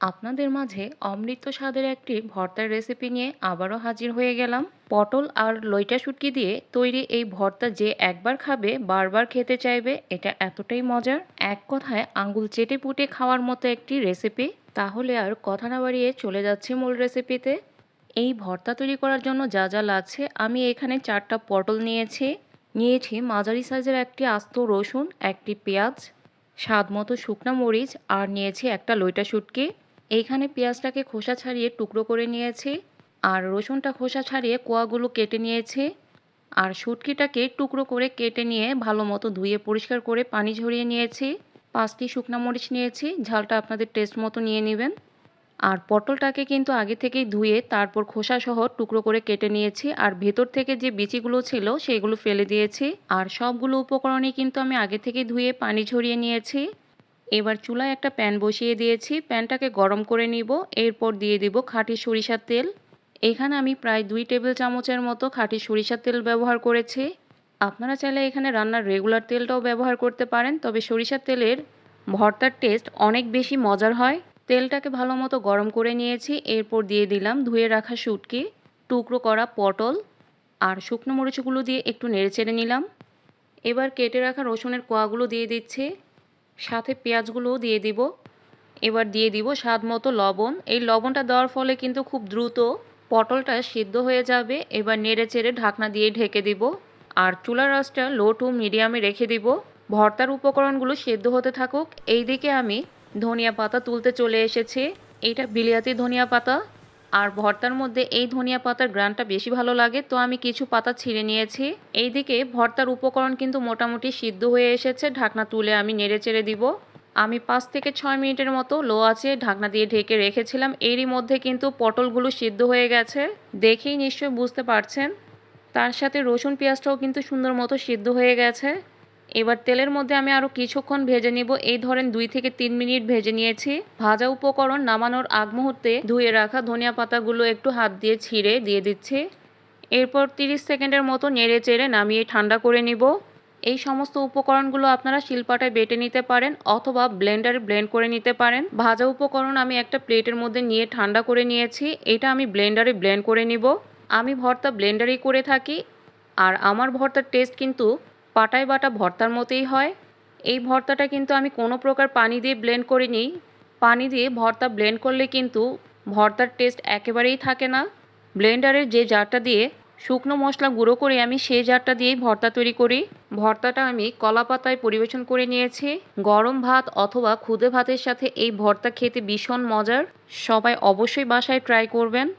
আপনাদের মাঝে অমৃত স্বাদের একটি ভর্তার রেসিপি নিয়ে আবারও হাজির হয়ে গেলাম। পটল আর লইটা শুটকি দিয়ে তৈরি এই ভর্তা যে একবার খাবে, বারবার খেতে চাইবে, এটা এতটাই মজার। এক কথায় আঙ্গুল চেটে পুটে খাওয়ার মতো একটি রেসিপি তাহলে আর কথা না বাড়িয়ে চলে যাচ্ছি মূল রেসিপিতে এই ভর্তা তৈরি করার জন্য যা যা লাগছে, আমি এখানে চারটা পটল নিয়েছি। নিয়েছি মাঝারি সাইজের একটি আস্ত রসুন, একটি পেঁয়াজ স্বাদ মতো শুকনো মরিচ, আর নিয়েছি একটা লইটা শুটকি। এইখানে পেঁয়াজটাকে খোসা ছাড়িয়ে টুকরো করে নিয়েছি, আর রসুনটা খোসা ছাড়িয়ে কোয়াগুলো কেটে নিয়েছি, আর শুটকিটাকে টুকরো করে কেটে নিয়ে ভালো মতো ধুয়ে পরিষ্কার করে পানি ঝরিয়ে নিয়েছি, পাঁচটি শুকনা মরিচ নিয়েছি, ঝালটা আপনাদের টেস্ট মতো নিয়ে নেবেন। আর পটলটাকে কিন্তু আগে থেকেই ধুয়ে তারপর খোসা সহ টুকরো করে কেটে নিয়েছি, আর ভেতর থেকে যে বিচিগুলো ছিল সেগুলো ফেলে দিয়েছি, আর সবগুলো উপকরণই কিন্তু আমি আগে থেকে ধুয়ে পানি ঝরিয়ে নিয়েছি। এবার চুলায় একটা প্যান বসিয়ে দিয়েছি। প্যানটাকে গরম করে নিব। এরপর দিয়ে দিব খাঁটি সরিষার তেল। এখানে আমি প্রায় দুই টেবিল চামচের মতো খাঁটি সরিষার তেল ব্যবহার করেছি। আপনারা চাইলে এখানে রান্নার রেগুলার তেলটাও ব্যবহার করতে পারেন, তবে সরিষার তেলের ভর্তার টেস্ট অনেক বেশি মজার হয়। তেলটাকে ভালো মতো গরম করে নিয়েছি। এরপর দিয়ে দিলাম ধুয়ে রাখা শুটকি, টুকরো করা পটল আর শুকনো মরিচগুলো দিয়ে একটু নেড়ে চেড়ে নিলাম। এবার কেটে রাখা রসুনের কোয়াগুলো দিয়ে দিচ্ছি। সাথে পেঁয়াজগুলোও দিয়ে দিব। এবার দিয়ে দিব স্বাদ মতো লবণ। এই লবণটা দেওয়ার ফলে কিন্তু খুব দ্রুত পটলটা সিদ্ধ হয়ে যাবে। এবার নেড়ে চেড়ে ঢাকনা দিয়ে ঢেকে দিব। আর চুলার রাসটা লো টু মিডিয়ামে রেখে দিব। ভর্তার উপকরণগুলো সেদ্ধ হতে থাকুক। এই দিকে আমি ধনিয়া পাতা তুলতে চলে এসেছি। এইটা বিলিয়াতি ধনিয়া পাতা। আর ভর্তার মধ্যে এই ধনিয়া পাতার গ্রানটা বেশি ভালো লাগে, তো আমি কিছু পাতা ছিঁড়ে নিয়েছি। এইদিকে ভর্তার উপকরণ কিন্তু মোটামুটি সিদ্ধ হয়ে এসেছে, ঢাকনা তুলে আমি নেড়ে চেড়ে দিব। আমি পাঁচ থেকে ছয় মিনিটের মতো লো আছে ঢাকনা দিয়ে ঢেকে রেখেছিলাম, এরই মধ্যে কিন্তু পটলগুলো সিদ্ধ হয়ে গেছে। দেখেই নিশ্চয়ই বুঝতে পারছেন, তার সাথে রসুন পেঁয়াজটাও কিন্তু সুন্দর মতো সিদ্ধ হয়ে গেছে। এবার তেলের মধ্যে আমি আরও কিছুক্ষণ ভেজে নিব। এই ধরেন দুই থেকে তিন মিনিট ভেজে নিয়েছি। ভাজা উপকরণ নামানোর আগ মুহূর্তে ধুয়ে রাখা ধনিয়া পাতাগুলো একটু হাত দিয়ে ছিঁড়ে দিয়ে দিচ্ছি। এরপর 30 সেকেন্ডের মতো নেড়ে চেড়ে নামিয়ে ঠান্ডা করে নিব। এই সমস্ত উপকরণগুলো আপনারা শিলপাটায় বেটে নিতে পারেন অথবা ব্লেন্ডারে ব্লেন্ড করে নিতে পারেন। ভাজা উপকরণ আমি একটা প্লেটের মধ্যে নিয়ে ঠান্ডা করে নিয়েছি। এটা আমি ব্লেন্ডারে ব্লেন্ড করে নিব। আমি ভর্তা ব্লেন্ডারেই করে থাকি। আর আমার ভর্তার টেস্ট কিন্তু পাটায় বাটা ভর্তার মতোই হয়। এই ভর্তাটা কিন্তু আমি কোনো প্রকার পানি দিয়ে ব্লেন্ড করিনি। পানি দিয়ে ভর্তা ব্লেন্ড করলে কিন্তু ভর্তার টেস্ট একেবারেই থাকে না। ব্লেন্ডারের যে জারটা দিয়ে শুকনো মশলা গুঁড়ো করে আমি সেই জারটা দিয়েই ভর্তা তৈরি করি। ভর্তাটা আমি কলা পাতায় পরিবেশন করে নিয়েছি। গরম ভাত অথবা খুদে ভাতের সাথে এই ভর্তা খেতে ভীষণ মজার। সবাই অবশ্যই বাসায় ট্রাই করবেন।